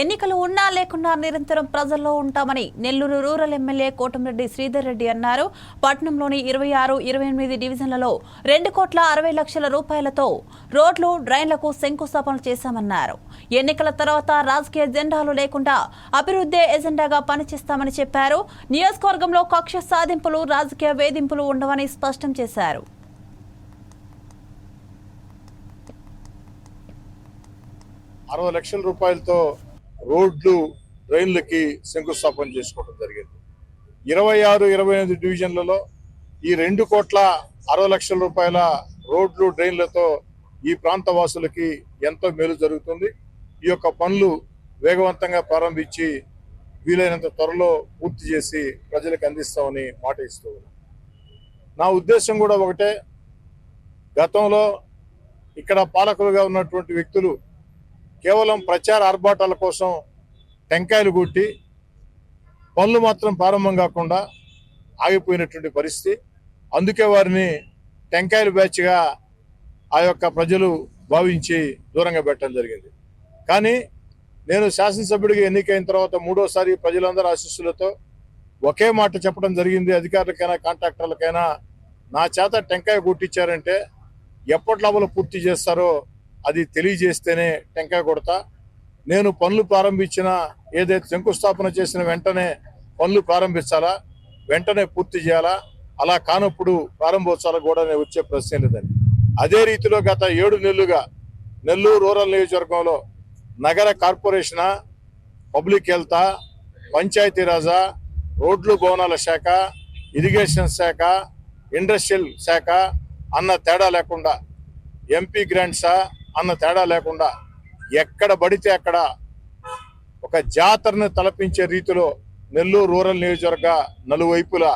ఎన్నికలు ఉన్నా లేకున్నా నిరంతరం ప్రజల్లో ఉంటామని నెల్లూరు రూరల్ ఎమ్మెల్యే కోటమిరెడ్డి శ్రీధర్ రెడ్డి అన్నారు. పట్టణంలోని ఇరవై ఆరు ఇరవై ఎనిమిది డివిజన్లలో రెండు కోట్ల అరవై లక్షల రూపాయలతో రోడ్లు డ్రైన్లకు శంకుస్థాపన చేశామన్నారు. ఎన్నికల తర్వాత రాజకీయ జెండాలు లేకుండా అభివృద్ధి ఎజెండాగా పనిచేస్తామని చెప్పారు. నియోజకవర్గంలో కక్ష సాధింపులు రాజకీయ వేధింపులు ఉండవని స్పష్టం చేశారు. అరవై లక్షల రూపాయలతో రోడ్లు రైళ్ళకి శంకుస్థాపన చేసుకోవడం జరిగింది. ఇరవై ఆరు ఇరవై ఎనిమిది డివిజన్లలో ఈ రెండు కోట్ల అరవై లక్షల రూపాయల రోడ్లు డ్రైన్లతో ఈ ప్రాంత వాసులకి ఎంతో మేలు జరుగుతుంది. ఈ యొక్క పనులు వేగవంతంగా ప్రారంభించి వీలైనంత త్వరలో పూర్తి చేసి ప్రజలకు అందిస్తామని మాట ఇస్తూ నా ఉద్దేశం కూడా ఒకటే. గతంలో ఇక్కడ పాలకులుగా ఉన్నటువంటి వ్యక్తులు కేవలం ప్రచార ఆర్భాటాల కోసం టెంకాయలు కొట్టి పనులు మాత్రం ప్రారంభం కాకుండా ఆగిపోయినటువంటి పరిస్థితి. అందుకే వారిని టెంకాయలు బ్యాచ్గా ఆ యొక్క ప్రజలు భావించి దూరంగా పెట్టడం జరిగింది. కానీ నేను శాసనసభ్యుడిగా ఎన్నికైన తర్వాత మూడోసారి ప్రజలందరి ఆశీస్సులతో ఒకే మాట చెప్పడం జరిగింది. అధికారులకైనా కాంట్రాక్టర్లకైనా నా చేత టెంకాయ కొట్టించారంటే ఎప్పటి లోపల పూర్తి చేస్తారో అది తెలియజేస్తేనే టెంకాయ కొడతా. నేను పనులు ప్రారంభించిన ఏదైతే శంకుస్థాపన చేసిన వెంటనే పనులు ప్రారంభించాలా వెంటనే పూర్తి చేయాలా అలా కానప్పుడు ప్రారంభోత్సవాలు కూడా నేను వచ్చే ప్రశ్న లేదని అదే రీతిలో గత ఏడు నెలలుగా నెల్లూరు రూరల్ నియోజకవర్గంలో నగర కార్పొరేషన్ పబ్లిక్ హెల్త్ పంచాయతీరాజా రోడ్లు భవనాల శాఖ ఇరిగేషన్ శాఖ ఇండస్ట్రియల్ శాఖ అన్న తేడా లేకుండా ఎంపీ గ్రాంట్సా అన్న తేడా లేకుండా ఎక్కడ పడితే అక్కడ ఒక జాతరను తలపించే రీతిలో నెల్లూరు రూరల్ నియోజకవర్గ నలువైపులా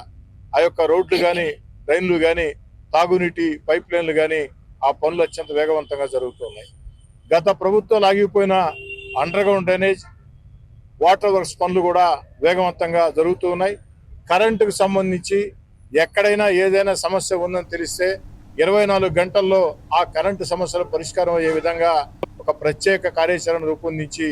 ఆ యొక్క రోడ్లు కానీ ట్రైన్లు కానీ తాగునీటి పైప్ లైన్లు కానీ ఆ పనులు అత్యంత వేగవంతంగా జరుగుతున్నాయి. గత ప్రభుత్వం ఆగిపోయిన underground drainage water works పనులు కూడా వేగవంతంగా జరుగుతూ ఉన్నాయి కరెంటుకు సంబంధించి ఎక్కడైనా ఏదైనా సమస్య ఉందని తెలిస్తే ఇరవై నాలుగు గంటల్లో ఆ కరెంటు సమస్యల పరిష్కారం అయ్యే విధంగా ఒక ప్రత్యేక కార్యాచరణ రూపొందించి